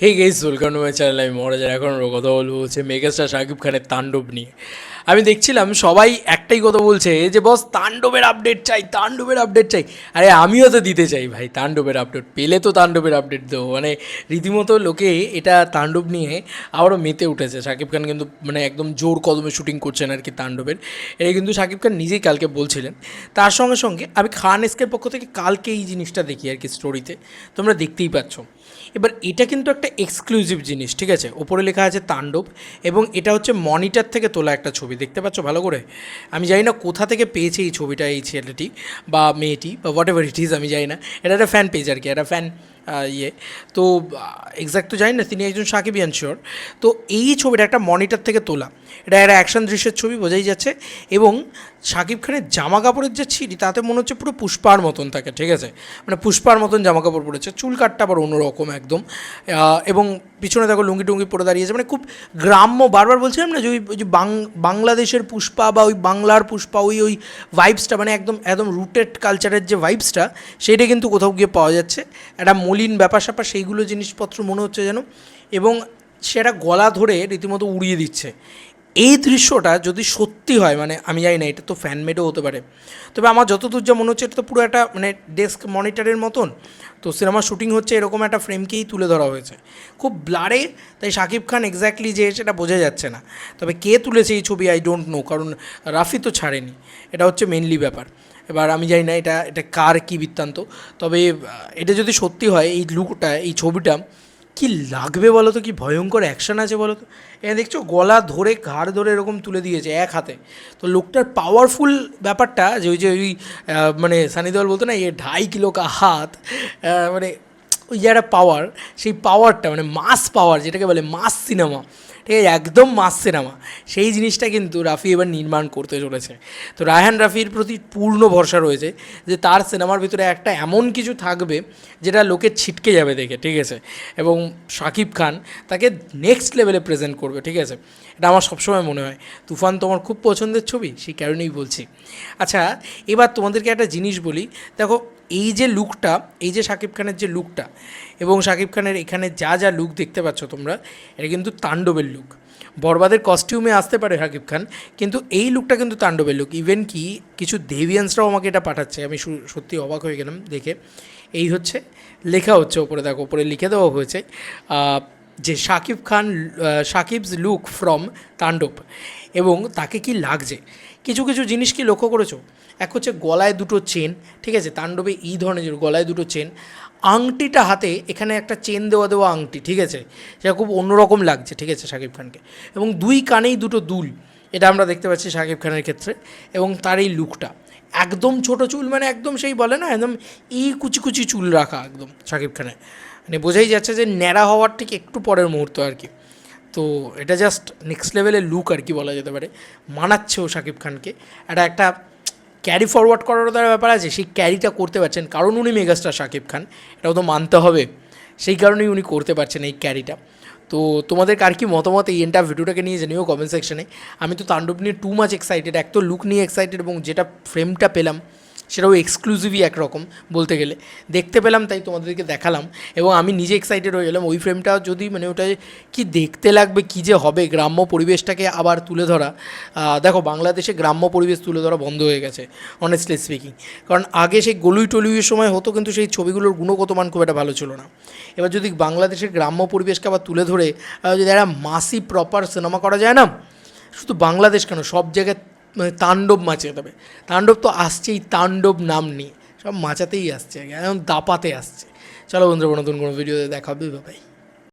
Hey guys welcome to my channel আমি মহারাজার এখন কথা বলব হচ্ছে মেগাস্টার শাকিব খানের তাণ্ডব নিয়ে আমি দেখছিলাম সবাই একটাই কথা বলছে যে, বস, তাণ্ডবের আপডেট চাই, তাণ্ডবের আপডেট চাই। আরে, আমিও তো দিতে চাই ভাই, তাণ্ডবের আপডেট পেলে তো তাণ্ডবের আপডেট দেবো। মানে রীতিমতো লোকে এটা তাণ্ডব নিয়ে আবারও মেতে উঠেছে। শাকিব খান কিন্তু মানে একদম জোর কদমে শুটিং করছেন আর কি তাণ্ডবের। এটা কিন্তু শাকিব খান নিজেই কালকে বলছিলেন। তার সঙ্গে সঙ্গে আমি খান এসকের পক্ষ থেকে কালকে এই জিনিসটা দেখি আর কি স্টোরিতে তোমরা দেখতেই পাচ্ছ। এবার এটা কিন্তু একটা এক্সক্লুসিভ জিনিস, ঠিক আছে? ওপরে লেখা আছে তাণ্ডব এবং এটা হচ্ছে মনিটর থেকে তোলা একটা ছবি। দেখতে পাচ্ছ ভালো করে? আমি জানি না কোথা থেকে পেয়েছে এই ছবিটা, এই ছেলেটি বা মেয়েটি বা হোয়াট এভার ইট ইজ আমি জানি না। এটা একটা ফ্যান পেজ আর কি, একটা ফ্যান ইয়ে। তো এক্স্যাক্ট তো জানি না, তিনি একজন সাকিবিয়ান শিওর তো এই ছবিটা একটা মনিটর থেকে তোলা। এটা একটা অ্যাকশন দৃশ্যের ছবি, বোঝাই যাচ্ছে। এবং শাকিব খানের জামা কাপড়ের যে ছিঁড়ি, তাতে মনে হচ্ছে পুরো পুষ্পার মতন থাকে, ঠিক আছে? মানে পুষ্পার মতন জামা কাপড় পরেছে চুল কাটটা আবার অন্যরকম একদম। এবং পিছনে দেখো লুঙ্গি টুঙ্গি পরে দাঁড়িয়েছে মানে খুব গ্রাম্য, বারবার বলছিলাম না যে ওই যে বাংলাদেশের পুষ্পা বা ওই বাংলার পুষ্পা, ওই ওই ভাইবসটা মানে একদম একদম রুটেড কালচারের যে ভাইবসটা সেইটা কিন্তু কোথাও গিয়ে পাওয়া যাচ্ছে। একটা মলিন ব্যাপার স্যাপার, সেইগুলো জিনিসপত্র মনে হচ্ছে যেন, এবং সেটা গলা ধরে রীতিমতো উড়িয়ে দিচ্ছে। এই দৃশ্যটা যদি সত্যি হয় মানে আমি জানি না, এটা তো ফ্যানমেডও হতে পারে, তবে আমার যতদূর যা মনে হচ্ছে, এটা তো পুরো একটা মানে ডেস্ক মনিটরের মতন। তো সিনেমার শুটিং হচ্ছে, এরকম একটা ফ্রেমকেই তুলে ধরা হয়েছে। খুব ব্লারে তাই শাকিব খান এক্স্যাক্টলি যে সেটা বোঝা যাচ্ছে না। তবে কে তুলেছে এই ছবি? আই ডোন্ট নো কারণ রাফি তো ছাড়েনি। এটা হচ্ছে মেনলি ব্যাপার। এবার আমি জানি না এটা এটা কার কী বৃত্তান্ত, তবে এটা যদি সত্যি হয়, এই লুকটা, এই ছবিটা, কি লাগবে বলো তো কি ভয়ঙ্কর অ্যাকশান আছে বলো তো এ দেখছ, গলা ধরে, ঘাড় ধরে এরকম তুলে দিয়েছে এক হাতে। তো লোকটার পাওয়ারফুল ব্যাপারটা যে ওই যে ওই মানে সানি দেওয়াল বলতো না, এ ঢাই কিলো কা হাত মানে ওই যে একটা পাওয়ার সেই পাওয়ারটা মানে মাস পাওয়ার যেটাকে বলে মাস সিনেমা ঠিক আছে? একদম মাস সিনেমা সেই জিনিসটা কিন্তু রাফি এবার নির্মাণ করতে চলেছে। তো রায়হান রাফির প্রতি পূর্ণ ভরসা রয়েছে যে তার সিনেমার ভিতরে একটা এমন কিছু থাকবে যেটা লোকে ছিটকে যাবে দেখে, ঠিক আছে? এবং শাকিব খান তাকে নেক্সট লেভেলে প্রেজেন্ট করবে, ঠিক আছে? এটা আমার সবসময় মনে হয়। তুফান তোমার খুব পছন্দের ছবি? সেই কারণেই বলছি। আচ্ছা এবার তোমাদেরকে একটা জিনিস বলি। দেখো এই যে লুকটা, এই যে শাকিব খানের যে লুকটা এবং শাকিব খানের এখানে যা যা লুক দেখতে পাচ্ছ তোমরা, এটা কিন্তু তাণ্ডবের লুক। বরবাদের কস্টিউমে আসতে পারে শাকিব খান, কিন্তু এই লুকটা কিন্তু তাণ্ডবের লুক। ইভেন কি, কিছু দেভিয়ান্সরাও আমাকে এটা পাঠাচ্ছে, আমি সত্যি অবাক হয়ে গেলাম দেখে। এই হচ্ছে, লেখা হচ্ছে ওপরে, দেখো, ওপরে লিখে দেওয়া হয়েছে। যে শাকিব খান শাকিবস লুক ফ্রম তাণ্ডব এবং তাকে কি লাগছে? কিছু কিছু জিনিস কি লক্ষ্য করেছ? এক হচ্ছে গলায় দুটো চেন, ঠিক আছে? তাণ্ডবে এই ধরনের গলায় দুটো চেন, আংটিটা হাতে এখানে একটা চেন দেওয়া দেওয়া আংটি, ঠিক আছে? সেটা খুব অন্যরকম লাগছে, ঠিক আছে শাকিব খানকে। এবং দুই কানেই দুটো দুল, এটা আমরা দেখতে পাচ্ছি শাকিব খানের ক্ষেত্রে এবং তার এই লুকটা একদম ছোট চুল মানে একদম সেই বলে না, একদম এই কুচি কুচি চুল রাখা একদম শাকিব খানের। মানে বোঝাই যাচ্ছে যে ন্যাড়া হওয়ার ঠিক একটু পরের মুহূর্ত আর কি। তো এটা জাস্ট নেক্সট লেভেলের লুক আর কি বলা যেতে পারে। মানাচ্ছে ও শাকিব খানকে। এটা একটা ক্যারি ফরওয়ার্ড করারও তার ব্যাপার আছে, সেই ক্যারিটা করতে পারছেন। কারণ উনি মেগাস্টার শাকিব খান, এটাও তো মানতে হবে। সেই কারণেই উনি করতে পারছেন এই ক্যারিটা তো তোমাদের কার কি মতামত এই এন্টার ভিডিওটাকে নিয়ে জানিও কমেন্ট সেকশনে আমি তো তাণ্ডব নিয়ে টু মাছ এক্সাইটেড এক তো লুক নিয়ে এক্সাইটেড এবং যেটা ফ্রেমটা পেলাম সেটাও এক্সক্লুসিভই একরকম বলতে গেলে। দেখতে পেলাম, তাই তোমাদেরকে দেখালাম। এবং আমি নিজে এক্সাইটেড হয়ে গেলাম, ওই ফ্রেমটা যদি মানে ওটা কি দেখতে লাগবে, কী যে হবে, গ্রাম্য পরিবেশটাকে আবার তুলে ধরা। দেখো, বাংলাদেশে গ্রাম্য পরিবেশ তুলে ধরা বন্ধ হয়ে গেছে অনেস্টলি স্পিকিং কারণ আগে সেই গলুই টলুইয়ের সময় হতো, কিন্তু সেই ছবিগুলোর গুণগত মান খুব একটা ভালো ছিল না। এবার যদি বাংলাদেশের গ্রাম্য পরিবেশকে আবার তুলে ধরে যদি একটা মাসি প্রপার সিনেমা করা যায় না, শুধু বাংলাদেশ কেন, সব জায়গায় মানে তাণ্ডব মাচিয়ে দেবে। তাণ্ডব তো আসছেই, তাণ্ডব নাম নিয়ে। সব মাচাতেই আসছে, একদম দাপাতে আসছে। চলো বন্ধুরা, নতুন কোনো ভিডিওতে দেখা হবে বাই